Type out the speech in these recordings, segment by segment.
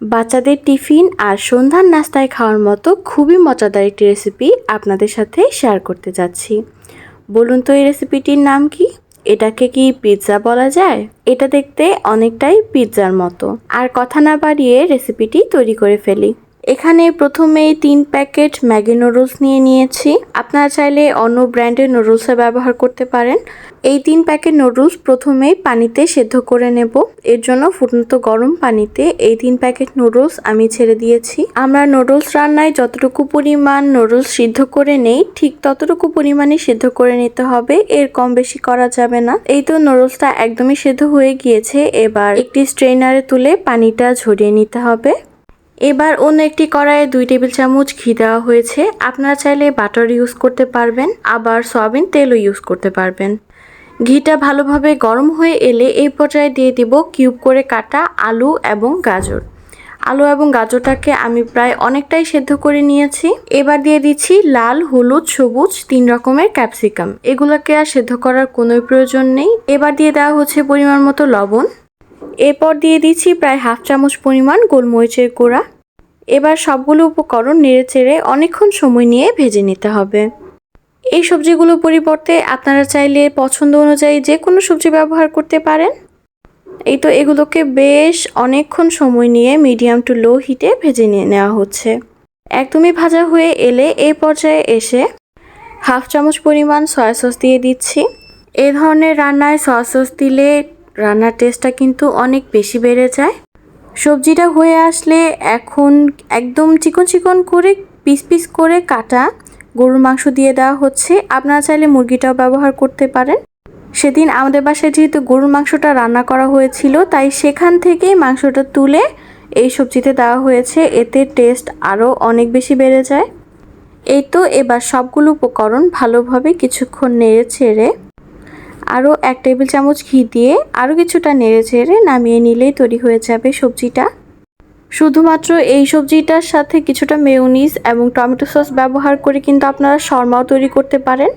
বাচ্চাদের টিফিন আর সন্ধ্যার নাস্তায় খাওয়ার মতো খুবই মজাদার একটি রেসিপি আপনাদের সাথে শেয়ার করতে যাচ্ছি। বলুন তো এই রেসিপিটির নাম কি? এটাকে কি পিৎজা বলা যায়? এটা দেখতে অনেকটাই পিৎজার মতো। আর কথা না বাড়িয়ে রেসিপিটি তৈরি করে ফেলি। এখানে প্রথমেই তিন প্যাকেট ম্যাগি নুডলস নিয়ে নিয়েছি। আপনারা চাইলে অন্য ব্র্যান্ডের নুডলসের ব্যবহার করতে পারেন। এই তিন প্যাকেট নুডলস প্রথমেই পানিতে সেদ্ধ করে নেব। এর জন্য ফুটন্ত গরম পানিতে এই তিন প্যাকেট নুডলস আমি ছেড়ে দিয়েছি। আমরা নুডলস রান্নায় যতটুকু পরিমাণ নুডলস সিদ্ধ করে নেই, ঠিক ততটুকু পরিমাণে সিদ্ধ করে নিতে হবে। এর কম বেশি করা যাবে না। এই তো নুডলসটা একদমই সেদ্ধ হয়ে গিয়েছে। এবার একটি স্ট্রেনারে তুলে পানিটা ঝরিয়ে নিতে হবে। এবার অন্য একটি কড়াইয়ে দুই টেবিল চামচ ঘি দেওয়া হয়েছে। আপনারা চাইলে বাটার ইউজ করতে পারবেন, আবার সয়াবিন তেলও ইউজ করতে পারবেন। ঘিটা ভালোভাবে গরম হয়ে এলে এই পর্যায়ে দিয়ে দিব কিউব করে কাটা আলু এবং গাজর। আলু এবং গাজরটাকে আমি প্রায় অনেকটাই সেদ্ধ করে নিয়েছি। এবার দিয়ে দিচ্ছি লাল, হলুদ, সবুজ, তিন রকমের ক্যাপসিকাম। এগুলোকে আর সেদ্ধ করার কোনো প্রয়োজন নেই। এবার দিয়ে দেওয়া হচ্ছে পরিমাণ মতো লবণ। এরপর দিয়ে দিচ্ছি প্রায় হাফ চামচ পরিমাণ গোলমরিচের গুঁড়া। এবার সবগুলো উপকরণ নেড়ে চেড়ে অনেকক্ষণ সময় নিয়ে ভেজে নিতে হবে। এই সবজিগুলোর পরিবর্তে আপনারা চাইলে পছন্দ অনুযায়ী যে কোনো সবজি ব্যবহার করতে পারেন। এই তো এগুলোকে বেশ অনেকক্ষণ সময় নিয়ে মিডিয়াম টু লো হিটে ভেজে নিয়ে নেওয়া হচ্ছে। একদমই ভাজা হয়ে এলে এই পর্যায়ে এসে হাফ চামচ পরিমাণ সয়া সস দিয়ে দিচ্ছি। এ ধরনের রান্নায় সয়া সস দিলে রান্নার টেস্টটা কিন্তু অনেক বেশি বেড়ে যায়। সবজিটা হয়ে আসলে এখন একদম চিকন চিকন করে পিস পিস করে কাটা গরুর মাংস দিয়ে দেওয়া হচ্ছে। আপনারা চাইলে মুরগিটাও ব্যবহার করতে পারেন। সেদিন আমাদের বাসায় যেহেতু গরুর মাংসটা রান্না করা হয়েছিল, তাই সেখান থেকেই মাংসটা তুলে এই সবজিতে দেওয়া হয়েছে। এতে টেস্ট আরও অনেক বেশি বেড়ে যায়। এই তো এবার সবগুলো উপকরণ ভালোভাবে কিছুক্ষণ নেড়ে ছেড়ে আরও এক টেবিল চামচ ঘি দিয়ে আরও কিছুটা নেড়ে চেড়ে নামিয়ে নিলেই তৈরি হয়ে যাবে সবজিটা। শুধুমাত্র এই সবজিটার সাথে কিছুটা মেয়নিজ এবং টমেটো সস ব্যবহার করে কিন্তু আপনারা শর্মাও তৈরি করতে পারেন।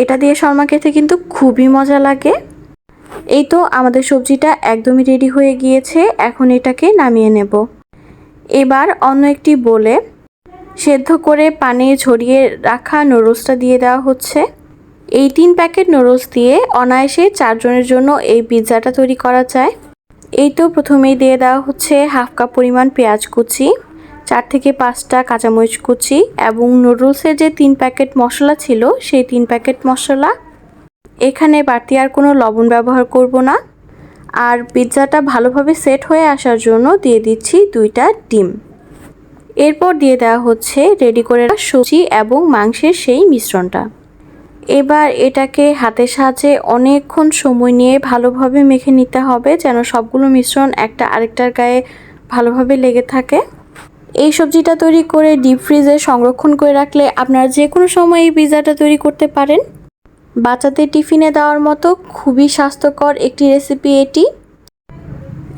এটা দিয়ে শর্মা খেতে কিন্তু খুবই মজা লাগে। এই তো আমাদের সবজিটা একদমই রেডি হয়ে গিয়েছে, এখন এটাকে নামিয়ে নেব। এবার অন্য একটি বলে সেদ্ধ করে পানি ঝরিয়ে রাখা নুডলসটা দিয়ে দেওয়া হচ্ছে। এই তিন প্যাকেট নুডলস দিয়ে অনায়াসে চারজনের জন্য এই পিৎজাটা তৈরি করা যায়। এই তো প্রথমেই দিয়ে দেওয়া হচ্ছে হাফ কাপ পরিমাণ পেঁয়াজ কুচি, চার থেকে পাঁচটা কাঁচামরিচ কুচি এবং নুডলসের যে তিন প্যাকেট মশলা ছিল, সেই তিন প্যাকেট মশলা। এখানে বাড়তি আর কোনো লবণ ব্যবহার করব না। আর পিৎজাটা ভালোভাবে সেট হয়ে আসার জন্য দিয়ে দিচ্ছি দুইটা ডিম। এরপর দিয়ে দেওয়া হচ্ছে রেডি করে সবজি এবং মাংসের সেই মিশ্রণটা। এবার এটাকে হাতের সাহায্যে অনেকক্ষণ সময় নিয়ে ভালোভাবে মেখে নিতে হবে যেন সবগুলো মিশ্রণ একটা আরেকটার গায়ে ভালোভাবে লেগে থাকে। এই সবজিটা তৈরি করে ডিপ ফ্রিজে সংরক্ষণ করে রাখলে আপনারা যে কোনো সময় এই পিৎজাটা তৈরি করতে পারেন। বাচ্চাদের টিফিনে দেওয়ার মতো খুবই স্বাস্থ্যকর একটি রেসিপি এটি।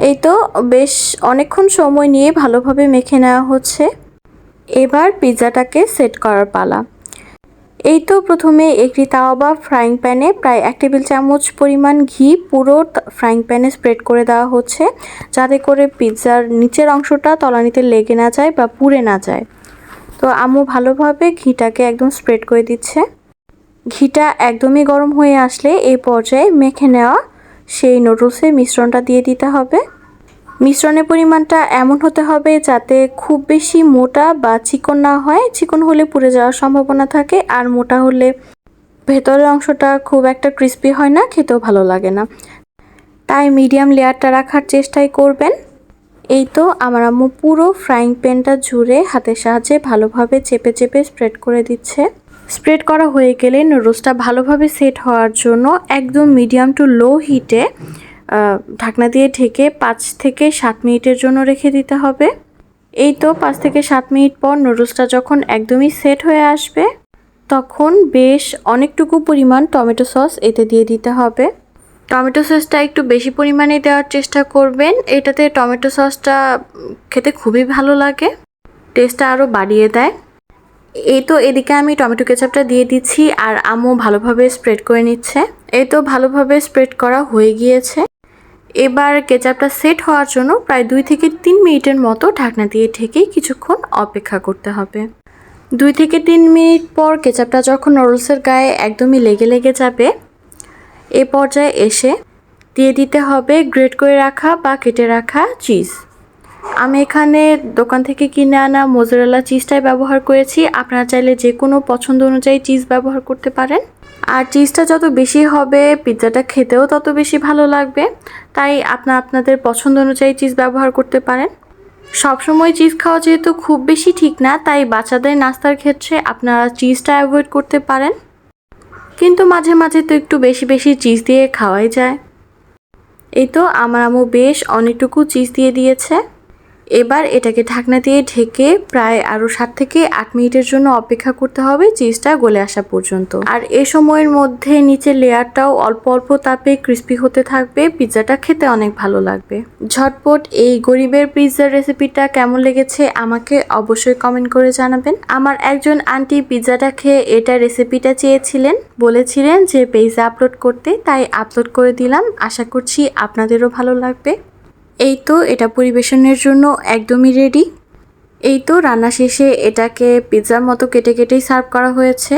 এই তো বেশ অনেকক্ষণ সময় নিয়ে ভালোভাবে মেখে নেওয়া হচ্ছে। এবার পিৎজাটাকে সেট করার পালা। এই তো প্রথমে একটি তাওয়া বা ফ্রাইং প্যানে প্রায় এক টেবিল চামচ পরিমাণ ঘি পুরো ফ্রাইং প্যানে স্প্রেড করে দেওয়া হচ্ছে, যাতে করে পিৎজার নিচের অংশটা তলানিতে লেগে না যায় বা পুড়ে না যায়। তো আম্মু ভালোভাবে ঘিটাকে একদম স্প্রেড করে দিচ্ছে। ঘিটা একদমই গরম হয়ে আসলে এই পর্যায়ে মেখে নেওয়া সেই নুডলসের মিশ্রণটা দিয়ে দিতে হবে। মিশ্রণের পরিমাণটা এমন হতে হবে যাতে খুব বেশি মোটা বা চিকন না হয়। চিকন হলে পুড়ে যাওয়ার সম্ভাবনা থাকে আর মোটা হলে ভেতরের অংশটা খুব একটা ক্রিস্পি হয় না, খেতেও ভালো লাগে না। তাই মিডিয়াম লেয়ারটা রাখার চেষ্টাই করবেন। এই তো আমার আম্মু পুরো ফ্রাইং প্যানটা জুড়ে হাতের সাহায্যে ভালোভাবে চেপে চেপে স্প্রেড করে দিচ্ছে। স্প্রেড করা হয়ে গেলে নুডলসটা ভালোভাবে সেট হওয়ার জন্য একদম মিডিয়াম টু লো হিটে ঢাকনা দিয়ে ঢেকে পাঁচ থেকে সাত মিনিটের জন্য রেখে দিতে হবে। এই তো পাঁচ থেকে সাত মিনিট পর নুডলসটা যখন একদমই সেট হয়ে আসবে, তখন বেশ অনেকটুকু পরিমাণ টমেটো সস এতে দিয়ে দিতে হবে। টমেটো সসটা একটু বেশি পরিমাণে দেওয়ার চেষ্টা করবেন। এটাতে টমেটো সসটা খেতে খুবই ভালো লাগে, টেস্টটা আরও বাড়িয়ে দেয়। এই তো এদিকে আমি টমেটো কেচাপটা দিয়ে দিচ্ছি আর আমও ভালোভাবে স্প্রেড করে নিচ্ছে। এই তো ভালোভাবে স্প্রেড করা হয়ে গিয়েছে। এবার কেচাপটা সেট হওয়ার জন্য প্রায় দুই থেকে তিন মিনিটের মতো ঢাকনা দিয়ে ঢেকে কিছুক্ষণ অপেক্ষা করতে হবে। দুই থেকে তিন মিনিট পর কেচাপটা যখন নুডলসের গায়ে একদমই লেগে লেগে যাবে, এ পর্যায়ে এসে দিয়ে দিতে হবে গ্রেট করে রাখা বা কেটে রাখা চিজ আমি এখানে দোকান থেকে কিনে আনা মোজারেলা চিজটাই ব্যবহার করেছি। আপনারা চাইলে যে কোনো পছন্দ অনুযায়ী চিজ ব্যবহার করতে পারেন। আর চিজটা যত বেশি হবে, পিৎজাটা খেতেও তত বেশি ভালো লাগবে। তাই আপনার আপনাদের পছন্দ অনুযায়ী চিজ ব্যবহার করতে পারেন। সবসময় চিজ খাওয়া যেহেতু খুব বেশি ঠিক না, তাই বাচ্চাদের নাস্তার ক্ষেত্রে আপনারা চিজটা অ্যাভয়েড করতে পারেন। কিন্তু মাঝে মাঝে তো একটু বেশি বেশি চিজ দিয়ে খাওয়াই যায়। এই তো আমার আমু বেশ অনেকটুকু চিজ দিয়ে দিয়েছে। এবার এটাকে ঢাকনা দিয়ে ঢেকে প্রায় আরও সাত থেকে আট মিনিটের জন্য অপেক্ষা করতে হবে চিজটা গলে আসা পর্যন্ত। আর এ সময়ের মধ্যে নিচের লেয়ারটাও অল্প অল্প তাপে ক্রিস্পি হতে থাকবে, পিৎজাটা খেতে অনেক ভালো লাগবে। ঝটপট এই গরিবের পিৎজার রেসিপিটা কেমন লেগেছে আমাকে অবশ্যই কমেন্ট করে জানাবেন। আমার একজন আন্টি পিৎজাটা খেয়ে এটা রেসিপিটা চেয়েছিলেন, বলেছিলেন যে পেজে আপলোড করতে, তাই আপলোড করে দিলাম। আশা করছি আপনাদেরও ভালো লাগবে। এই তো এটা পরিবেশনের জন্য একদমই রেডি এই তো রান্না শেষে এটাকে পিৎজার মতো কেটে কেটেই সার্ভ করা হয়েছে।